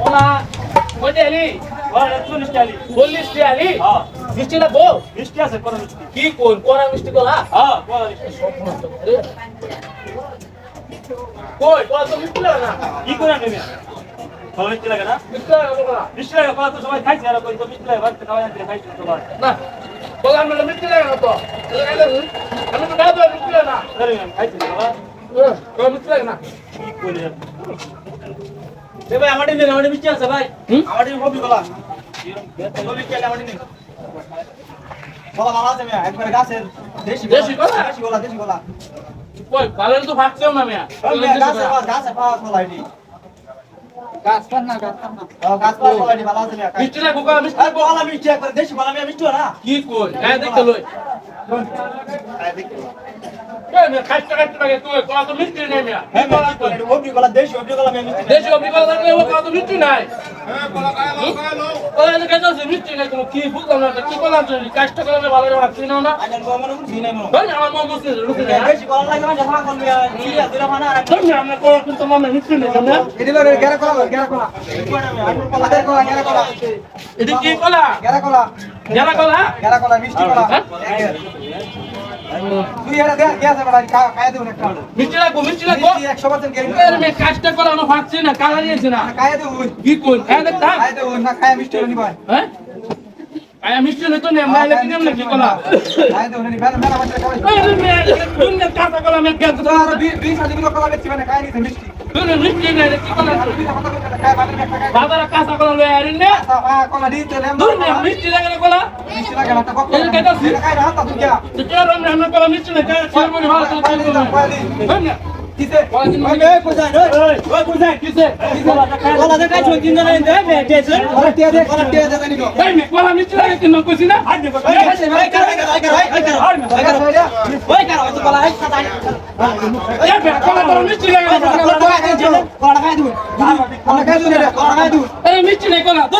OLA কয়টা এলি চল্লিশ টি আলি মিষ্টি না? বউ কি কোন কোনা মিষ্টি কলা কই কলা তো মিষ্টি লাগে না? মিষ্টি লাগে না কলা না কলা মানে মিষ্টি লাগে না তো তো মিষ্টি লাগে না মিষ্টি লাগে না? কই তো না না না। কি দেখতে লই এই মিয়া খাইতে খাইতে লাগে তুই কলা তো মিষ্টি নেই মিয়া দেশি অভিজ্ঞতা থাকলে ও কলা তো মিষ্টি নাই কলা তো খাইতে আছে কি কি করলাম তুমি কাজটা করলে ভালো করে ভাবছি না না। ধর না, আমার মন বসে রুখে না, আমরা কলা কিন্তু মামা মিষ্টি নেই না এটা কি কলা গেরা কলা হ্যাঁ? মিষ্টি লাগবো মিষ্টি লাগবো এর মেয়ে কাজটা করা আমার ভাবছি না কালা নিয়েছে না কি কোন খায় দেখতা হ্যাঁ আয়া মিষ্টি নেই তো নেই আমরা এলে কিনে আমরা কি কলা এই মেয়ে দুনিয়া কাঁচা কলা মেয়ে গেল তো দুনিয়া মিষ্টি নেই রে, কি কলা বাজারে কাঁচা কলা লয়ে আইরেন না দুনিয়া মিষ্টি লাগে না কলা তো কে রং আমরা কলা মিষ্টি নেই কাঁচা ছেলে মনে ভালো তো ধর না কলা কিসে কলা মিষ্টি লাগে কইছি না এই কলা মিষ্টি লাগে না এই মিষ্টি নেই কলা ধর মেয়ে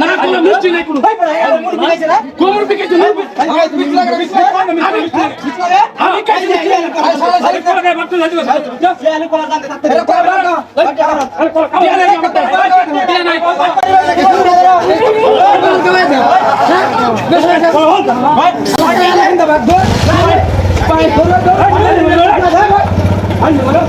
না কলা মিষ্টি নাই কোনো কোমর বিকে দিন আমি খাইছি আমি কলা